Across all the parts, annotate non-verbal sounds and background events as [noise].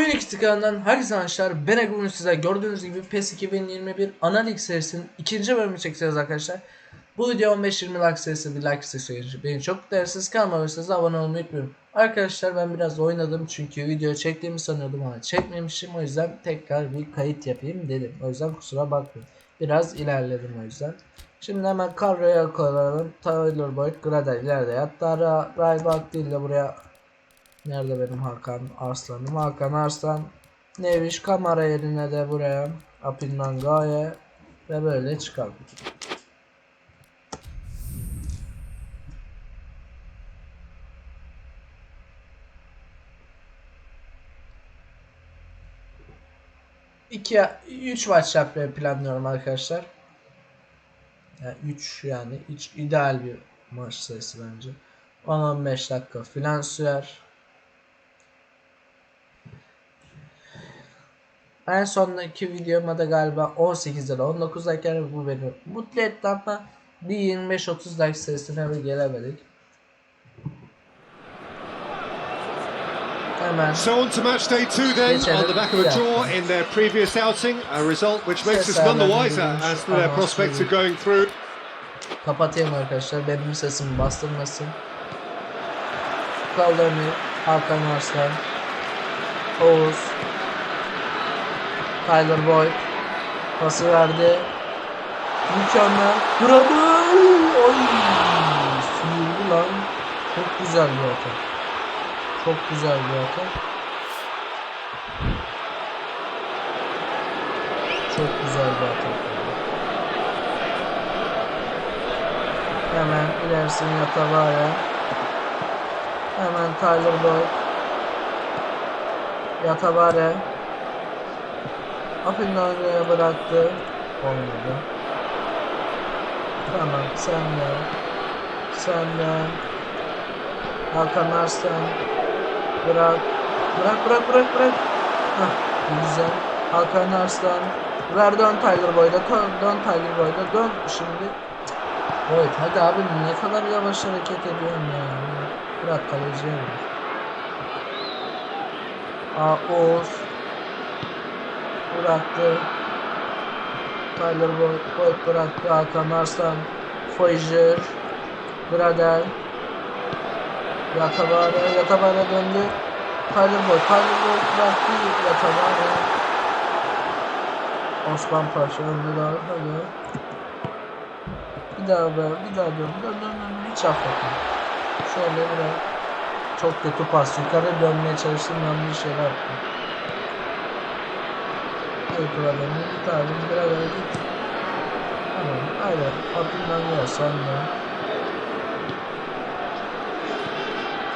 Oyun kanalından herkese arkadaşlar. Ben Ege size gördüğünüz gibi PES 2021 ana lig serisinin ikinci bölümünü çekeceğiz arkadaşlar. Bu video 15-20 like serisi bir like serisi beni çok değersiz kalmamışsınız abone olmayı unutmayın. Arkadaşlar ben biraz oynadım çünkü video çektiğimi sanıyordum ama çekmemişim o yüzden tekrar bir kayıt yapayım dedim. O yüzden kusura bakmayın. Biraz ilerledim o yüzden. Şimdi hemen kadroya koyalım. Tyler Boyd, Gradel ileride yattı. Raybak değil de buraya Nerede benim Hakan Arslan'ım? Hakan Arslan Neviş kamera yerine de buraya Apinman Gaye ve böyle çıkalım. İki, üç maç yapmayı planlıyorum arkadaşlar. Yani 3 yani hiç ideal bir maç sayısı bence. 10-15 dakika filan sürer. En sondaki videoma da galiba 18 ya da 19 like bu beni mutlu etti ama bir 25-30 like sayısına bir gelemedik. Hemen So on to match day two then, on the back of a draw in their previous outing, a result which makes us none the wiser as to their prospects of going through. kapatayım arkadaşlar. Benim sesimi bastırmasın. Kaldırmıyor. Hakan Arslan. Oğuz. Tyler Boyd. Pası verdi. Mükemmel. Bravo. Oy. Sıyırdı lan. Çok güzel bir atak. Çok güzel bir atak. Çok güzel bir atak. Hemen ilerisini Yatabaya. Hemen Tyler Boyd. Yatabare. Apindango'ya bıraktı. Olmadı. Tamam sen de. Sen de. Hakan Arslan. Bırak. Bırak bırak bırak bırak. Hah güzel. Hakan Arslan. Ver dön Tyler Boyd'a. Dön, dön Tyler Boyd'a. Dön şimdi. Evet hadi abi ne kadar yavaş hareket ediyorsun ya. Bırak kaleciye. Aa Oğuz. Bıraktı. Tyler Boyd, bıraktı. Hakan Arslan. Foyjer. Bradel. Yatabare. Yatabare döndü. Tyler Boyd. Tyler Boyd bıraktı. Yatabare. Osman Paşa önde daha. Hadi. Bir daha be, bir daha dön, dön, dön, dön, hiç affetme. Şöyle biraz çok kötü pas, yukarı dönmeye çalıştım, yanlış şeyler yaptım. Bir tane, biraz daha git. Tamam, aynen, Abdülman gel, sen de.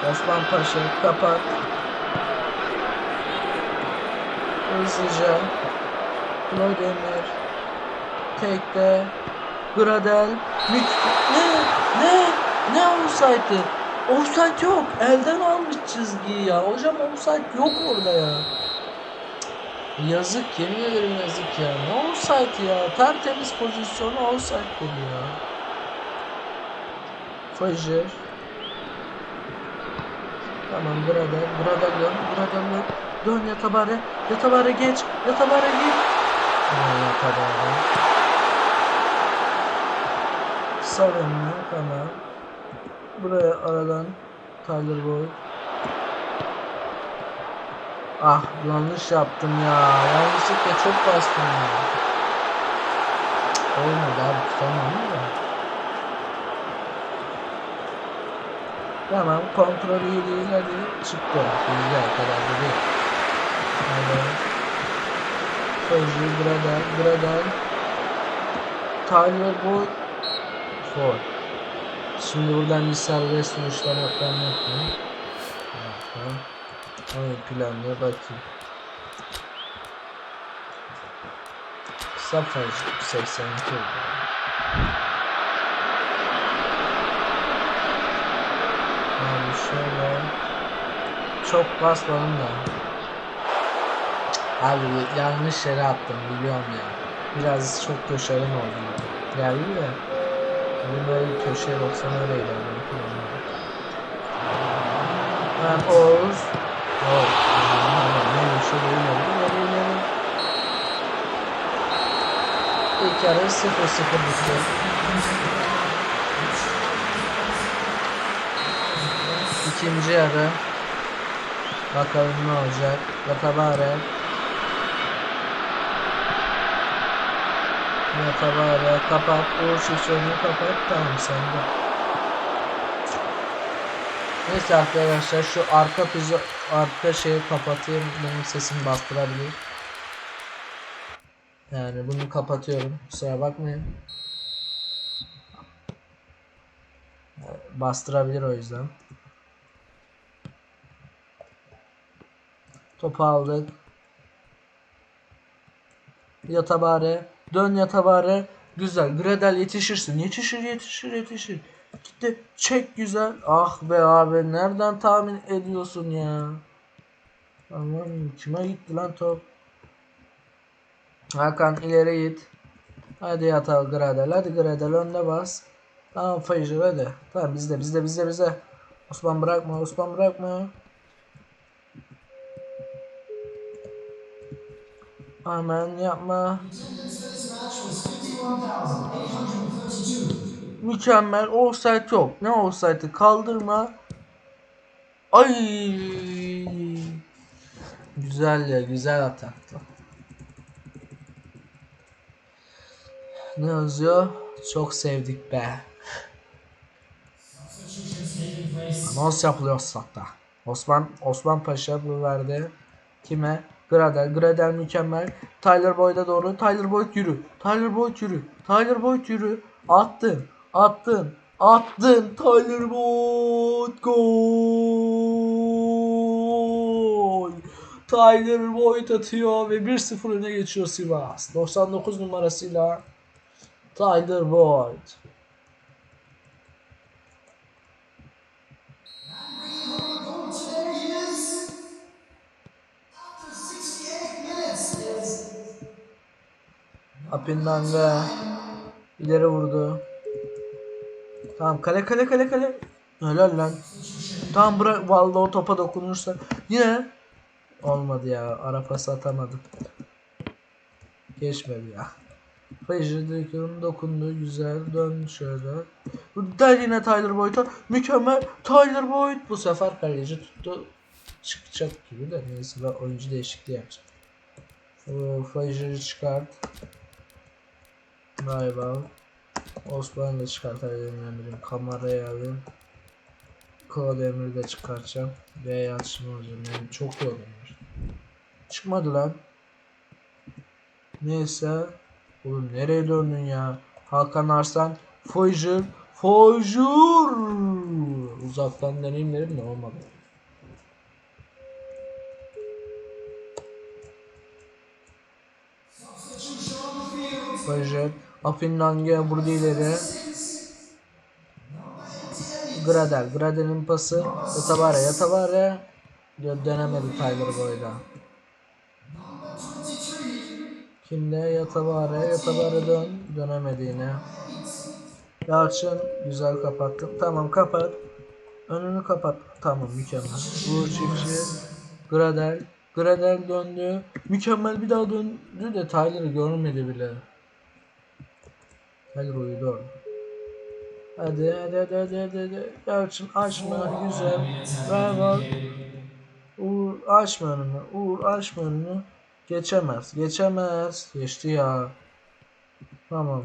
Osman Paşa, kapat. Hızlıca. Vladimir. Tekte. Gradel. Mük ne? Ne? Ne offside'ı? Offside yok. Elden almış çizgiyi ya. Hocam offside yok orada ya. Yazık yemin ederim yazık ya. Ne offside ya? Tertemiz pozisyonu offside dedi ya. Fajer. Tamam Gradel. Gradel dön. Gradel dön. Dön Yatabare. Yatabare geç. Yatabare git. Yatabare. Savunma tamam. Buraya aradan Tyler Boyd. Ah yanlış yaptım ya. Yanlışlıkla çok bastım ya. Olmadı abi tutamam da. Tamam kontrol iyi değil hadi çıktı. Güzel kadar da değil. Hadi. Sözcü Gradel, Gradel. Tyler Boyd For. Şimdi buradan bir serbest vuruşlar yapmam yapmayayım. Tamam. Oyun planına bakayım. Sıfır 82 Abi şöyle çok basmadım da Abi yanlış yere attım biliyorum ya Biraz çok köşeden oldu Geldi de Benim böyle bir köşeye baksam öyle ilerledim. Ben Oğuz. Wow. Neymiş o oynayalım ya. İlk yarı 0-0 bitti. İkinci yarı. Bakalım ne olacak. Lakabare. Lakabare kapat. Bu şişonu kapat. Tamam sende. Neyse arkadaşlar şu arka pizo arka şeyi kapatayım. Benim sesim bastırabilir. Yani bunu kapatıyorum. Kusura bakmayın. Bastırabilir o yüzden. Topu aldık. Yatabare. Dön Yatabare. Güzel. Gradel yetişirsin. Yetişir yetişir yetişir. Gitti. Çek güzel. Ah be abi. Nereden tahmin ediyorsun ya? Aman kime gitti lan top? Hakan ileri git. Hadi yatağa Gradel. Hadi Gradel önde bas. Tamam Fajr hadi. Tamam bizde bizde bizde bizde. Osman bırakma Osman bırakma. Aman yapma. Mükemmel. Offside yok. Ne offside'ı kaldırma. Ay. Güzel ya güzel ataktı. Ne yazıyor? Çok sevdik be. Anons yapılıyor statta. Osman Osman Paşa bu verdi. Kime? Gradel. Gradel mükemmel. Tyler Boyd'a doğru. Tyler Boyd yürü. Tyler Boyd yürü. Tyler Boyd yürü. Attın. Attın. Attın. Tyler Boyd gol. Tyler Boyd atıyor ve 1-0 öne geçiyor Sivas. 99 numarasıyla Tyler Boyd. There he is. After 68 minutes, is Apindanga ileri vurdu. Tamam kale kale kale kale. Helal lan. Tamam bırak vallahi o topa dokunursa yine olmadı ya. Ara pas atamadım. Geçmedi ya. Fajr'daki dokundu güzel dön şöyle. Der yine Tyler Boyd'a mükemmel Tyler Boyd bu sefer kaleci tuttu çıkacak gibi de neyse ben oyuncu değişikliği yapacağım. Fajr'ı çıkart. Galiba Osman'ı da çıkartabilirim eminim. Kamerayı alayım. Kod Emir'i de çıkartacağım. Ve yansıma olacağım. Yani çok iyi oynuyor. Çıkmadı lan. Neyse. Oğlum nereye döndün ya? Hakan Arslan. Foyjur. Foyjur. Uzaktan deneyim dedim de olmadı. Foyjur. Apinlange burada ileri. Gradel. Gradel'in pası. Yatabare. Yatabare. Dö- Dönemedi Tyler Boyd'a. Kimde? Yatabare. Yatabare dön. Dönemedi yine. Yalçın. Güzel kapattın. Tamam kapat. Önünü kapat. Tamam mükemmel. Uğur Çiftçi. Gradel. Gradel döndü. Mükemmel bir daha döndü de Tyler'ı görmedi bile. Tyler uyudu orada. Hadi hadi hadi hadi hadi. hadi. Yalçın açma. Güzel. Bravo. Uğur açma önünü. Uğur açma önünü. Geçemez. Geçemez. Geçti ya. Tamam.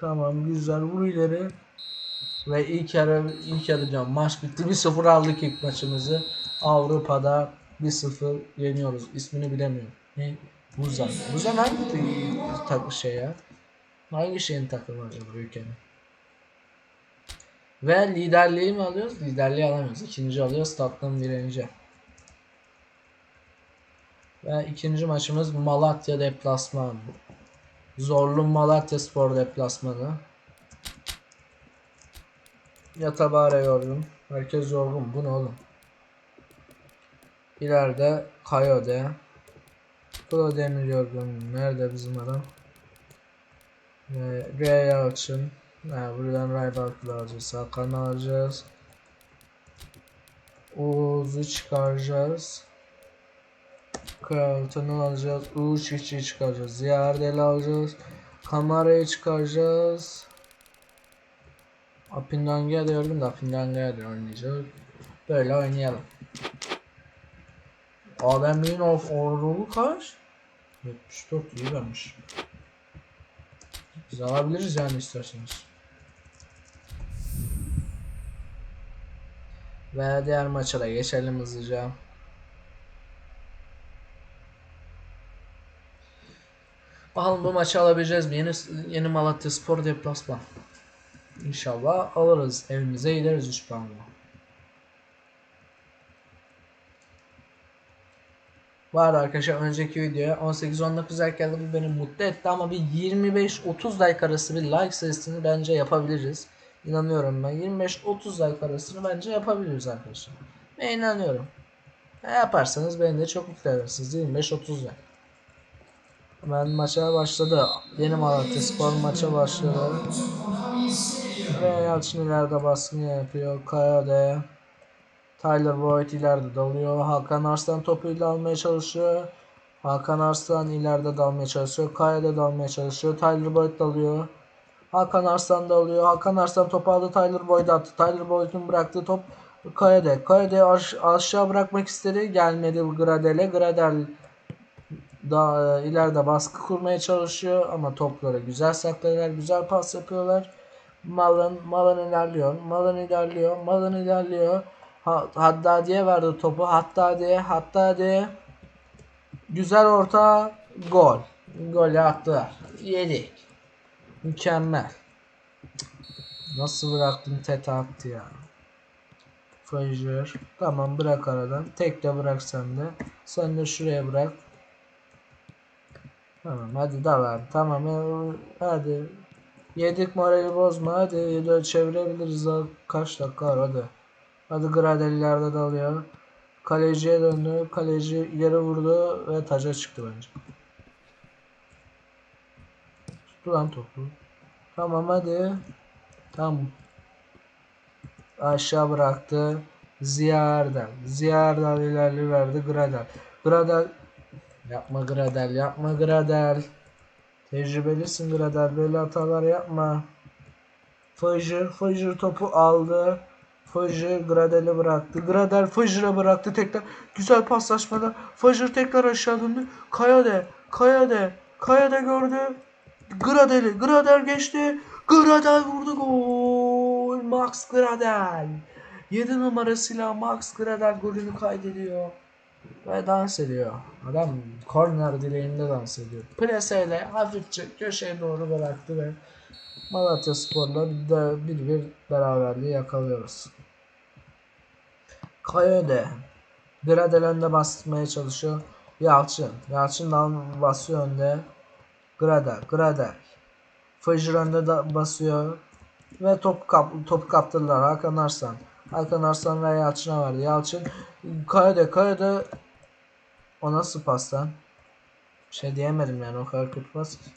Tamam güzel. Vur ileri. Ve ilk yarı ilk yarı diyorum. Maç bitti. 1-0 aldık ilk maçımızı. Avrupa'da 1-0 yeniyoruz. İsmini bilemiyorum. Ne? Buzan. Buzan hangi takı şey ya? Hangi şeyin takımı acaba ülkenin? Ve liderliği mi alıyoruz? Liderliği alamıyoruz. İkinci alıyoruz. Tottenham birinci. Ve ikinci maçımız Malatya deplasman. Zorlu Malatya Spor deplasmanı. Yatabare yorgun. Herkes yorgun. Bu ne oğlum? İleride Kayode. Demir yorgun. Nerede bizim adam? Ee, R Yalçın. Ha, buradan Raybark'ı alacağız. Hakan'ı alacağız. Oğuz'u çıkaracağız. Carlton'u alacağız. Uçiç'i çıkaracağız. Ziyardel'i alacağız. Kamara'yı çıkaracağız. Apindange'ye de gördüm de Apindange'ye de oynayacak. Böyle oynayalım. Adem'in of ordulu kaç? 74 iyi vermiş. Biz alabiliriz yani isterseniz. Ve diğer maça da geçelim hızlıca. Bakalım bu maçı alabileceğiz mi? Yeni, yeni Malatya Spor deplasman. İnşallah alırız. Evimize gideriz 3 puanla. Arada arkadaşlar önceki videoya 18-19 like geldi bu beni mutlu etti ama bir 25-30 like arası bir like sayısını bence yapabiliriz. İnanıyorum ben 25-30 like arasını bence yapabiliriz arkadaşlar. Ben inanıyorum. E, yaparsanız beni de çok mutlu edersiniz 25-30 like. Ben maça başladı. Yeni Malatya Spor maça başladı. Ve Yalçın ileride baskını yapıyor. Kayade. Tyler Boyd ileride dalıyor. Hakan Arslan topuyla almaya çalışıyor. Hakan Arslan ileride dalmaya çalışıyor. Kayade dalmaya çalışıyor. Tyler Boyd dalıyor. Hakan Arslan dalıyor. Hakan Arslan topu aldı. Tyler Boyd attı. Tyler Boyd'un bıraktığı top Kayade. Kayade aş- aşağı bırakmak istedi. Gelmedi Gradel'e. Gradel da e, ileride baskı kurmaya çalışıyor ama topları güzel saklıyorlar, güzel pas yapıyorlar. Malın Malın ilerliyor, Malın ilerliyor, Malın ilerliyor. Ha, Haddadi'ye verdi topu. Haddadi, Haddadi. Güzel orta, gol. Golü attılar. Yedik. Mükemmel. Nasıl bıraktın tete attı ya. Frazier. Tamam bırak aradan. Tek de bırak sen de. Sen de şuraya bırak. Tamam hadi devam. Tamam e, hadi. Yedik morali bozma hadi çevirebiliriz kaç dakika var. Hadi Gradel ileride dalıyor. Kaleciye döndü. Kaleci ileri vurdu ve taca çıktı bence. Tuttu lan topu. Tamam hadi. Tamam. Aşağı bıraktı. Ziyardan. Ziyardan ilerli verdi Gradel. Gradel Yapma Gradel, yapma Gradel. Tecrübelisin Gradel, böyle hatalar yapma. Fajr, Fajr topu aldı. Fajr Gradel'e bıraktı. Gradel Fajr'a bıraktı tekrar. Güzel paslaşmalar. Fajr tekrar aşağı döndü. Kayade, Kayade, Kayade gördü. Gradel'i, Gradel geçti. Gradel vurdu gol. Max Gradel. 7 numarasıyla Max Gradel golünü kaydediyor. Ve dans ediyor. Adam korner direğinde dans ediyor. Preseyle hafifçe köşeye doğru bıraktı ve Malatya Spor'la bir, bir beraberliği yakalıyoruz. Kayode. Gradel önde basmaya çalışıyor. Yalçın. Yalçın da basıyor önde. Gradel. Gradel. Fajr önde da basıyor. Ve top kap, topu kaptırdılar. Hakan Arslan. Hakan Arslan ve Yalçın'a verdi. Yalçın Kayode Kayode o nasıl pas şey diyemedim yani o kadar kötü pas. ki.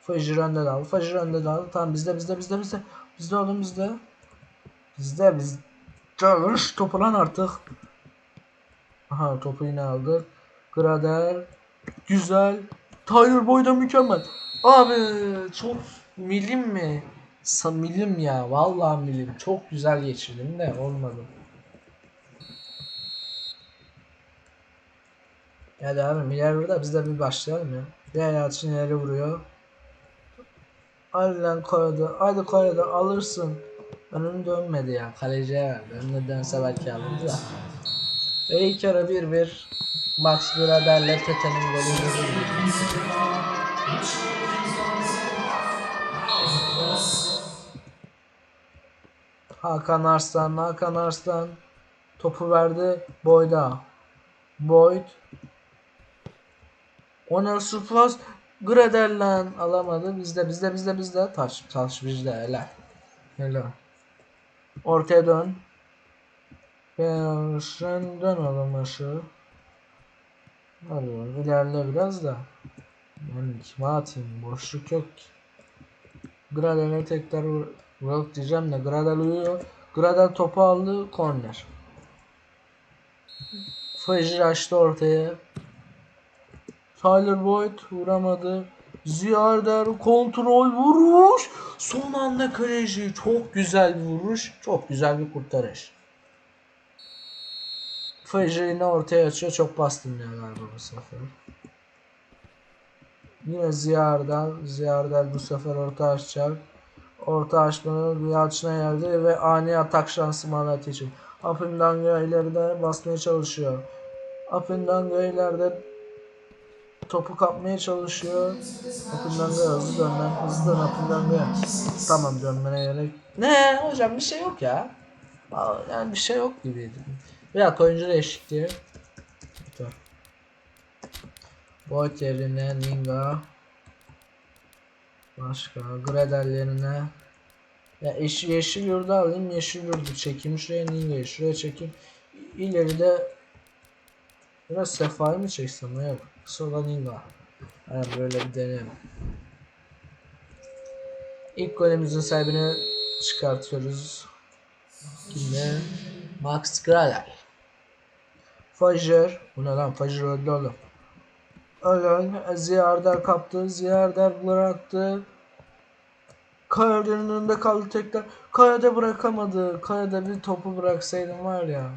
Fajr önde daldı. Fajr önde daldı. Tamam bizde bizde bizde bizde. Bizde oğlum bizde. Bizde biz. Çalış topu lan artık. Aha topu yine aldık. Gradel. Güzel. Tyler Boyd da mükemmel. Abi çok milim mi? Sa milim ya. Vallahi milim. Çok güzel geçirdim de olmadı. Hadi abi ileri vur da biz de bir başlayalım ya. Bir Yalçın ileri vuruyor. Hadi lan koydu. Hadi koydu alırsın. Önüm dönmedi ya. Kaleciye verdi. Önüne dönse belki alırdı da. Ve ilk yarı 1-1. Max Grader'le Tete'nin golü. Hakan Arslan, Hakan Arslan topu verdi Boyd'a. Boyd Ona Surplus Gradel lan alamadı. Bizde bizde bizde bizde taş taş bizde helal. Helal. Ortaya dön. Ben sen dön oğlum aşağı. Hadi oğlum, ilerle biraz da. Ben kime atayım? Boşluk yok ki. Gradel'e tekrar Yok diyeceğim de Gradel uyuyor. Gradel topu aldı korner. Fajr açtı ortaya. Tyler Boyd vuramadı. Ziyarder kontrol vuruş. Son anda kaleci çok güzel bir vuruş. Çok güzel bir kurtarış. Yine ortaya açıyor. Çok ya galiba bu sefer. Yine Ziyarder. Ziyarder bu sefer orta açacak. Orta açmanın Yalçın'a geldi ve ani atak şansı Malat için. Apindanga ileride basmaya çalışıyor. Apindanga ileride topu kapmaya çalışıyor. Apindanga hızlı dön lan. Hızlı dön Apindanga. Tamam dönmene gerek. Ne hocam bir şey yok ya. Yani bir şey yok gibiydi. Bir dakika oyuncu değişikliği. Boyd yerine Ninga. Başka Gradel yerine ya eşi yeşil yurdu alayım yeşil yurdu çekeyim şuraya Ninga'yı şuraya çekeyim ileride biraz Sefa'yı mı çeksem yok sonra Ninga yani böyle bir deneyelim İlk golümüzün sahibini çıkartıyoruz kimde Max Gradel Fajer bu ne lan Fajer öldü oğlum Ölen Ziyarder kaptı. Ziyarder bıraktı. Kaya'nın önünde kaldı tekrar. Kaya da bırakamadı. Kaya da bir topu bıraksaydım var ya.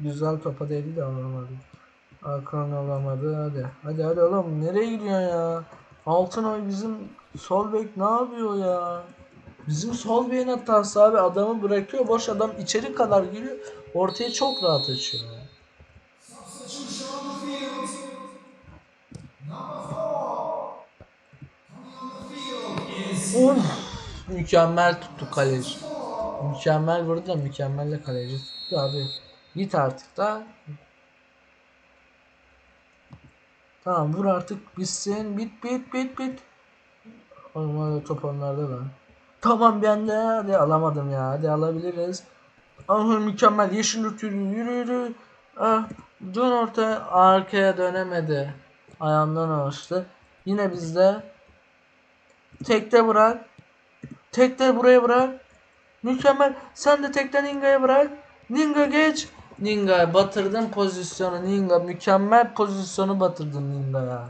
Güzel topa değdi de alamadı. Hakan alamadı. Hadi. Hadi hadi oğlum. Nereye gidiyorsun ya? Altınoy bizim sol bek ne yapıyor ya? Bizim sol beyin hatası abi. Adamı bırakıyor. Boş adam içeri kadar giriyor. Ortaya çok rahat açıyor. ya. Mükemmel tuttu kaleci. Mükemmel vurdu da mükemmel de kaleci tuttu abi. Git artık da. Tamam vur artık bitsin. Bit bit bit bit. Oğlum hadi top onlarda lan. Tamam ben de hadi alamadım ya. Hadi alabiliriz. Ah mükemmel yeşil ört yürü yürü yürü. Ah, dön ortaya arkaya dönemedi. Ayağından alıştı. Yine bizde. Tekte bırak. Tekte buraya bırak. Mükemmel. Sen de tekten Ninga'ya bırak. Ninga geç. Ninga batırdın pozisyonu. Ninga mükemmel pozisyonu batırdın Ninga'ya.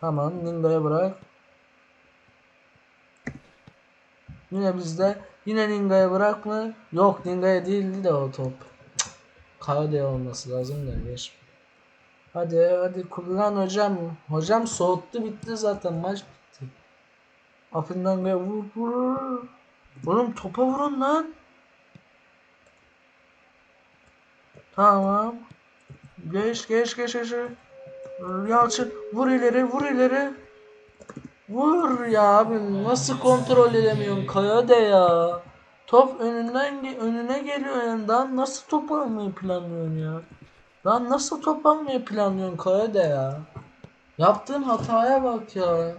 Tamam Ninga'ya bırak. Yine bizde. Yine Ninga'ya bırak mı? Yok Ninga'ya değildi de o top. Kade olması lazım da geç. Hadi hadi kullan hocam. Hocam soğuttu bitti zaten maç bitti. Apindanga'ya vur vur. Oğlum topa vurun lan. Tamam. Geç geç geç geç. Yalçın vur ileri vur ileri. Vur ya abi nasıl kontrol edemiyorsun Kaya de ya. Top önünden önüne geliyor yani daha nasıl top almayı planlıyorsun ya? Daha nasıl top almayı planlıyorsun Kaya de ya? Yaptığın hataya bak ya.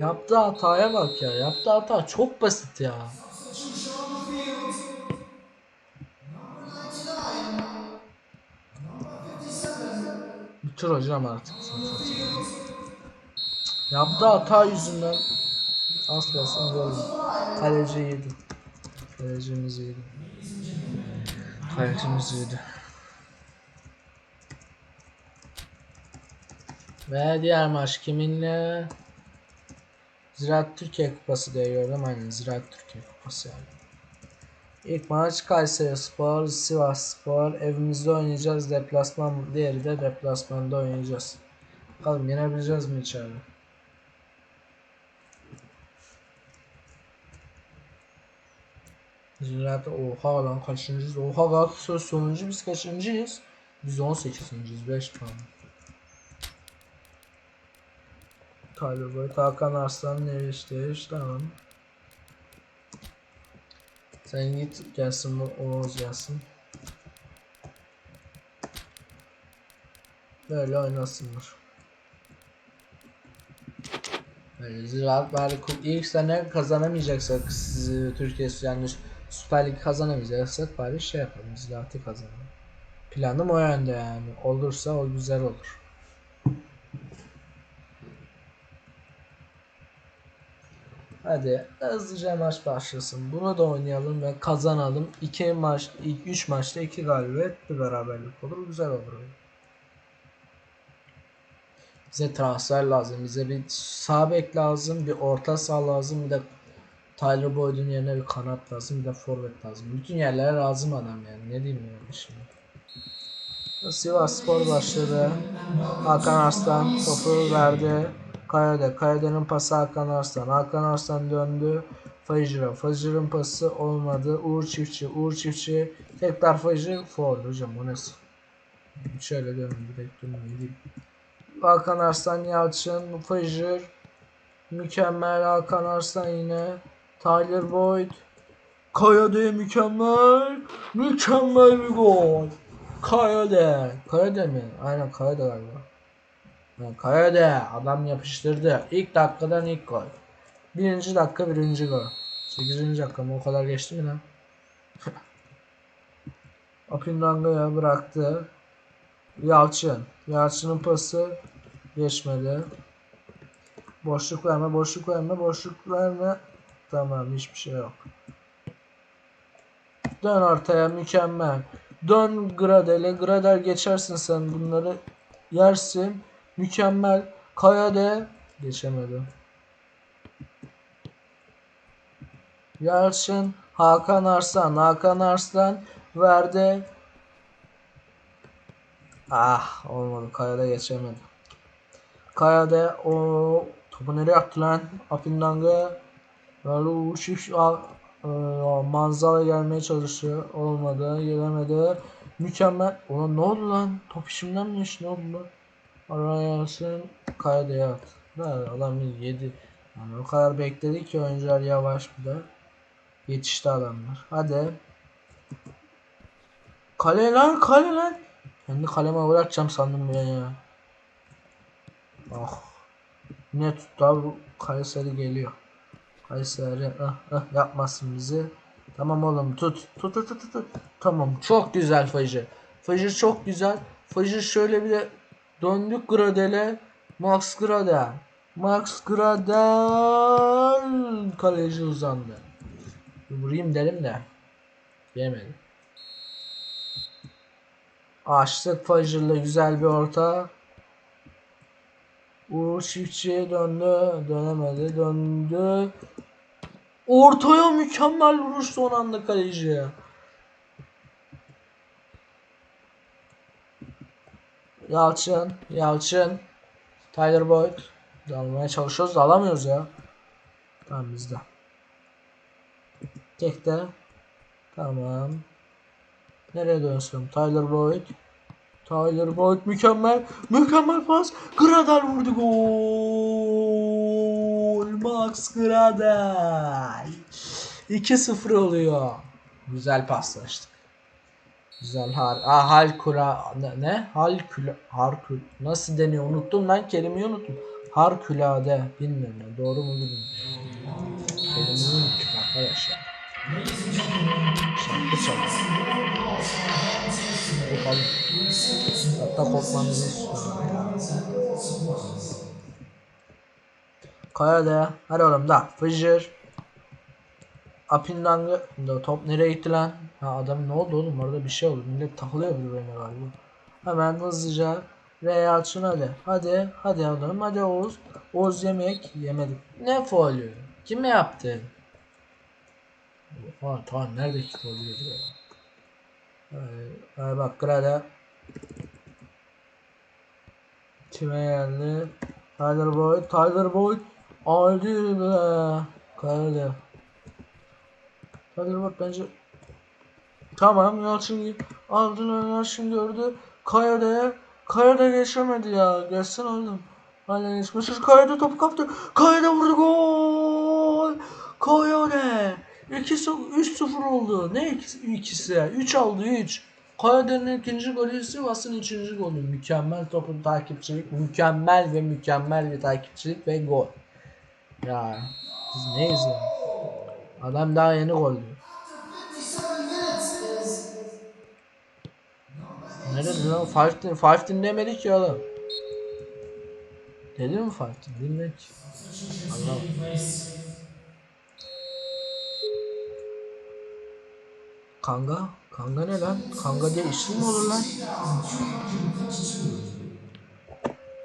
Yaptığı hataya bak ya. Yaptığı hata çok basit ya. substitution on the field. Number 99. Number 57. Bitir hocam artık. Yaptığı hata yüzünden az kalsın gol. Kaleci yedi. Kalecimiz yedi. Kalecimiz yedi. Ve diğer maç kiminle? Ziraat Türkiye Kupası diye gördüm. Aynen Ziraat Türkiye Kupası yani. İlk maç Kayseri Spor, Sivas Spor. Evimizde oynayacağız. Deplasman diğeri de deplasmanda oynayacağız. Bakalım yenebileceğiz mi içeride? Ziraat oha lan kaçıncıyız? Oha Galatasaray sonuncu biz kaçıncıyız? Biz 18.yiz 5 puan. Tyler Boyd, Hakan Arslan, Neviş tamam. Sen git gelsin bu Oğuz gelsin. Böyle oynasınlar. Böyle ziraat bari ku- ilk sene kazanamayacaksak Türkiye yani Süper Lig kazanamayacaksak bari şey yapalım ziraatı kazanalım. Planım o yönde yani. Olursa o güzel olur. Hadi hızlıca maç başlasın. Bunu da oynayalım ve kazanalım. 2 maç, 3 maçta 2 galibiyet bir beraberlik olur. Güzel olur. Bize transfer lazım. Bize bir sağ bek lazım. Bir orta saha lazım. Bir de Tyler Boyd'un yerine bir kanat lazım. Bir de forvet lazım. Bütün yerlere lazım adam yani. Ne diyeyim yani şimdi. Sivas Spor başladı. Hakan Arslan topu verdi. Kayade. Kayade'nin pası Hakan Arslan. Hakan Arslan döndü. Fajir'a. Fajir'in pası olmadı. Uğur Çiftçi. Uğur Çiftçi. Tekrar Fajir. Foul hocam o nasıl? Şöyle dönün direkt dönün. Hakan Arslan Yalçın. Fajir. Mükemmel Hakan Arslan yine. Tyler Boyd. Kayade mükemmel. Mükemmel bir gol. Kayade. Kayade mi? Aynen Kayade galiba. Ha, Kayade. Adam yapıştırdı. İlk dakikadan ilk gol. Birinci dakika birinci gol. Sekizinci dakika mı? O kadar geçti mi lan? [laughs] Apindanga'ya bıraktı. Yalçın. Yalçın'ın pası geçmedi. Boşluk verme, boşluk verme, boşluk verme. Tamam hiçbir şey yok. Dön ortaya mükemmel. Dön Gradel'e. Gradel geçersin sen bunları. Yersin. Mükemmel. Kayade. Geçemedi. Yalçın. Hakan Arslan. Hakan Arslan verdi. Ah olmadı. Kayada geçemedi. Kayada o topu nereye attı lan? Apindanga. Böyle uçuş manzara gelmeye çalışıyor. Olmadı. Gelemedi. Mükemmel. Ulan ne oldu lan? Top işimden mi iş? Ne oldu lan? Araya gelsin. Kayada'ya at. Da adam yedi. Yani o kadar bekledi ki oyuncular yavaş bir de. Yetişti adamlar. Hadi. Kale lan kale lan. Kendi kaleme bırakacağım sandım ben ya. Ah. Ne tuttu abi Kayseri geliyor. Kayseri ah, ah, yapmasın bizi. Tamam oğlum. Tut tut tut tut, tut. Tamam çok güzel Fajr. Fajr çok güzel. Fajr şöyle bir de döndük Gradel'e. Max Gradel. Max Gradel kaleci uzandı. Vurayım dedim de. Yemedim. Açtık Fajr'la güzel bir orta. Uğur çiftçiye döndü. Dönemedi. Döndü. Ortaya mükemmel vuruş son anda kaleciye. Yalçın. Yalçın. Tyler Boyd. Dalmaya çalışıyoruz da alamıyoruz ya. Tamam bizde. Tekte. Tamam. Nereye dönsün? Tyler Boyd. Tyler Boyd mükemmel. Mükemmel pas. Gradel vurdu gol. Max Gradel. 2-0 oluyor. Güzel paslaştık. Güzel har. Aa Halkula ne? ne? Halkula Harkul nasıl deniyor? Unuttum lan kelimeyi unuttum. Harkulade bilmiyorum ya. Doğru mu bilmiyorum. Kelimeyi unuttum arkadaşlar. Şarkı çalıyor. Kopalım. Hatta kopmamızı istiyorum ya. Kaya da. Hadi oğlum da. Fıcır. Apindangı. Da top nereye gitti lan? Ha adam ne oldu oğlum? Orada bir şey oldu. Millet takılıyor birbirine galiba. Hemen hızlıca. Ve Yalçın hadi. Hadi. Oğlum. Hadi Oğuz. Oğuz yemek. Yemedik. Ne faulü? Kime yaptı? Oha tamam nerede ki faulü ya? Ay bak Grada. Kime geldi? Tyler Boyd. Tyler Boyd. Hadi be. Kaydı. Boyd bence Tamam Yalçın aldın Yalçın gördü. Kaya'da Kaya'da geçemedi ya. Geçsin oğlum. Hala geçmişiz. Kaya'da topu kaptı. Kaya'da vurdu gol. Kaya'da. 2 3-0 oldu. Ne ikisi? ikisi? 3 aldı 3. Kaya'da'nın ikinci golü Sivas'ın üçüncü golü. Mükemmel topun takipçilik. Mükemmel ve mükemmel bir takipçilik ve gol. Ya biz neyiz ya? Adam daha yeni gol diyor. Nerede lan? Five, five dinlemedi ki adam. Dedi mi Five din? Dinle ki. Kanga? Kanga ne lan? Kanga diye isim mi olur lan?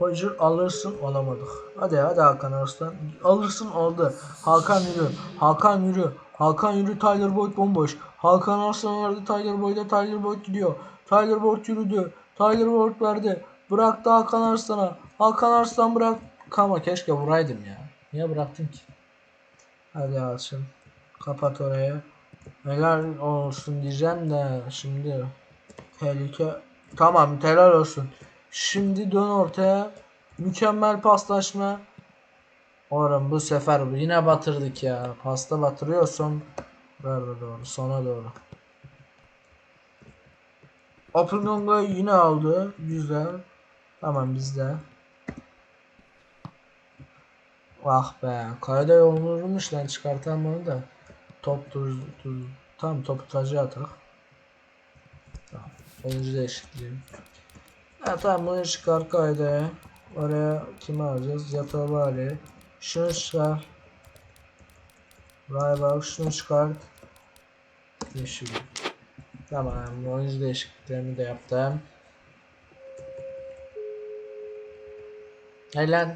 Roger alırsın alamadık. Hadi hadi Hakan Arslan. Alırsın aldı. Hakan yürü. Hakan yürü. Hakan yürü. Tyler Boyd bomboş. Hakan Arslan verdi Tyler Boyd'a. Tyler Boyd gidiyor. Tyler Boyd yürüdü. Tyler Boyd verdi. Bıraktı Hakan Arslan'a. Hakan Arslan bırak. Ama keşke vuraydım ya. Niye bıraktın ki? Hadi Yalçın. Kapat oraya. Helal olsun diyeceğim de şimdi tehlike tamam helal olsun. Şimdi dön ortaya. Mükemmel paslaşma. Oğlum bu sefer yine batırdık ya. Pasta batırıyorsun. Nerede doğru? Sona doğru. Oppenheimer yine aldı. Güzel. Tamam bizde. Ah be. Kayda yollurmuş lan çıkartan bunu da. Top dur, dur. Tam topu tacı atak. Tamam. Oyuncu değişikliği. Ha tamam bunu çıkar kayda. Oraya kimi alacağız? Yatabari. Şunu çıkar. Vay bak şunu çıkar. Yeşil. Tamam oyuncu değişikliklerini de yaptım. Hey lan.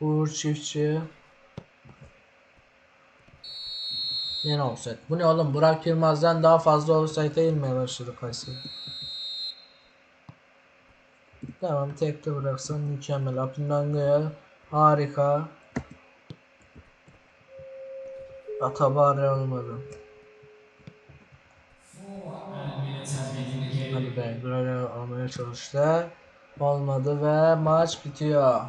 Uğur Çiftçi Yine offset. Bu ne oğlum? Burak Yılmaz'dan daha fazla offside'e inmeye başladı Kayseri. Tamam tekte bıraksan mükemmel. Apindanga'ya harika. Atabari olmadı. Hadi be böyle almaya çalıştı. Olmadı ve maç bitiyor.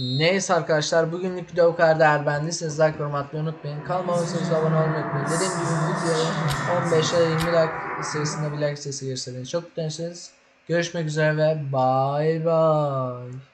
Neyse arkadaşlar bugünlük video bu kadar değer beğendiyseniz like yorum atmayı unutmayın. Kalmamışsanız abone olmayı unutmayın. Dediğim gibi videoya 15 ya da 20 like sayısında bir like sesi gelirse beni çok mutlu. Görüşmek üzere ve bye bye.